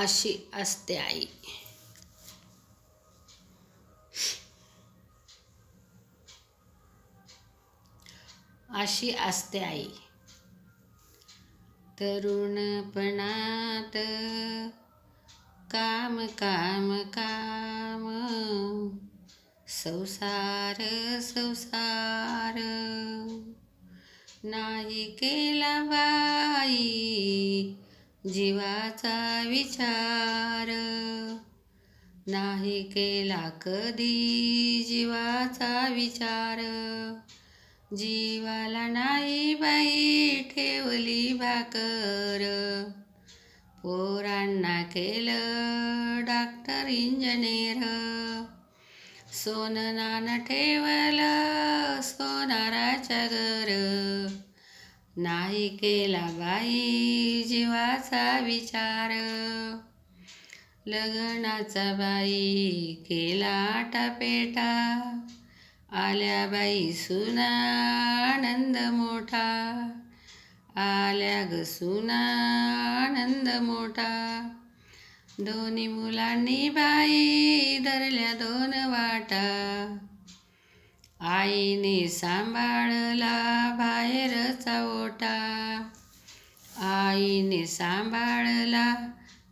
अशी असते आई. अशी असते आई. तरुणपणात काम काम काम. संसार संसार. नाही केला बाई. जीवाचा विचार. नाही केला कधी जीवाचा विचार. जीवाला नाही बाई ठेवली भाकर. पोरांना केलं डॉक्टर इंजिनियर सोनं ठेवलं सोनाराच्या घर. नाही केला बाई जीवाचा विचार. लग्नाचा बाई केला आटापेटा आल्या बाई सुना आनंद मोठा. आल्या ग सुना आनंद मोठा. दोन्ही मुलांनी बाई धरल्या दोन वाटा. आईने सांभाळला बाहेरचा ओटा. आईने सांभाळला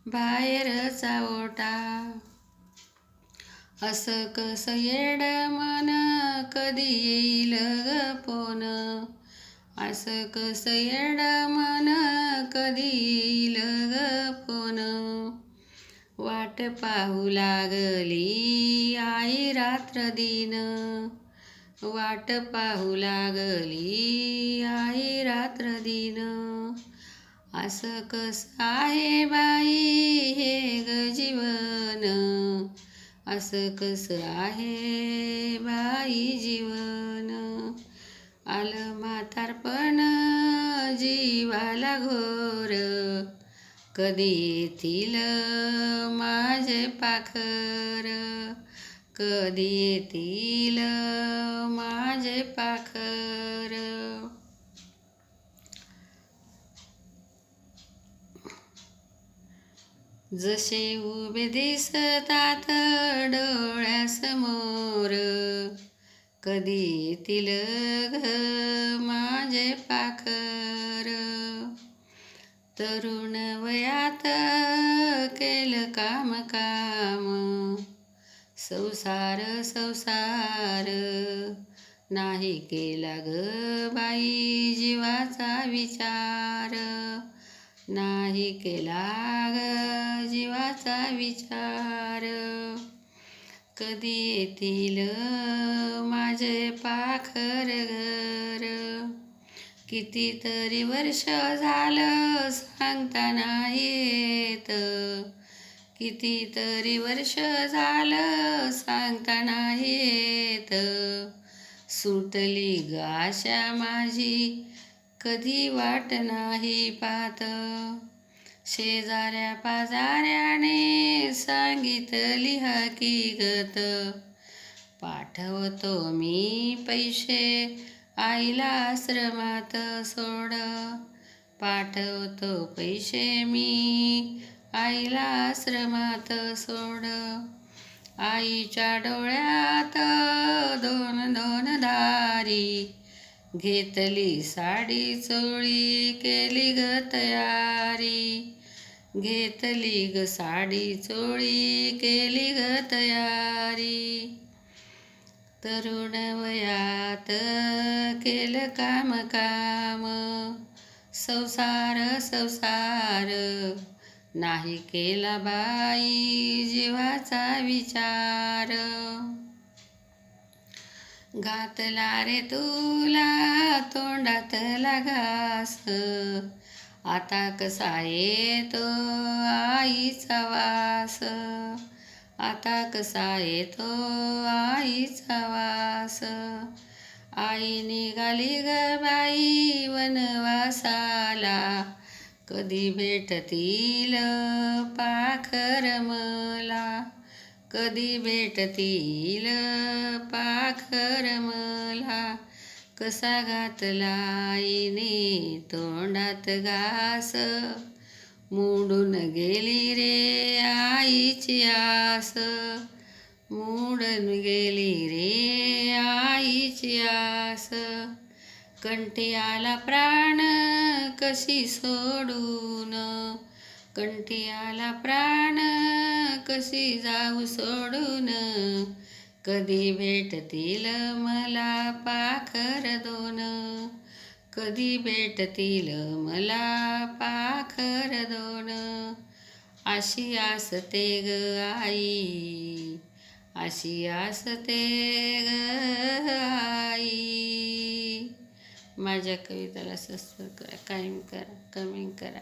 बाहेरचा ओटा. असं कसं येड मन कधी येईल ग पोन असं कसं येड मन कधी येईल ग पोन वाट पाहू लागली आई रात्र दिन वाट पाहू लागली आई रात्र दिन. असं कसं आहे बाई हे ग जीवन? असं कसं आहे बाई जीवन? आलं म्हातारपण जीवाला घोर. कधी येतील माझे पाखर? कधी येतील माझे पाखर? जसे उभे दिसतात डोळ्यासमोर कधी येतील ग माझे पाखर? तरुण वयात केलं काम काम संसार संसार. नाही केला ग बाई जीवाचा विचार. नाही केला ग जीवाचा विचार. कधी येतील माझे पाखर घर? कितीतरी वर्ष झालं सांगता नाही येत. कितीतरी वर्ष झालं सांगता नाही येत. सुटली गाशा माझी कधी वाट नाही पाहत. शेजाऱ्या पाजाऱ्याने सांगितली हकीकत. पाठवतो मी पैसे आईला आश्रमात सोड. पाठवतो पैसे मी आईला आश्रमात सोड. आईच्या डोळ्यात दोन दोन दारी. घेतली साडी चोळी केली ग तयारी. घेतली ग साडी चोळी केली ग तयारी. तरुण वयात केलं काम काम. संसार संसार. नाही केला बाई जीवाचा विचार. घातला रे तुला तोंडात घास आता कसा येतो आईचा वास? आता कसा येतो आईचा वास? आई निघाली ग बाई वनवासाला. कधी भेटतील पाखर मला? कधी भेटतील पाखर मला? कसा घातला आईने तोंडात घास? मोडून गेली रे आईची आस. मोडून गेली रे आईची आस. कंठी आला प्राण कशी सोडून? कंठी आला प्राण कशी जाऊ सोडून? कधी भेटतील मला पाखर दोन? कधी भेटतील मला पाखर दोन? अशी असते ग आई अशी असते ग आई. माझ्या कविताला सबस्क्राईब करा कायम करा कमेंट करा.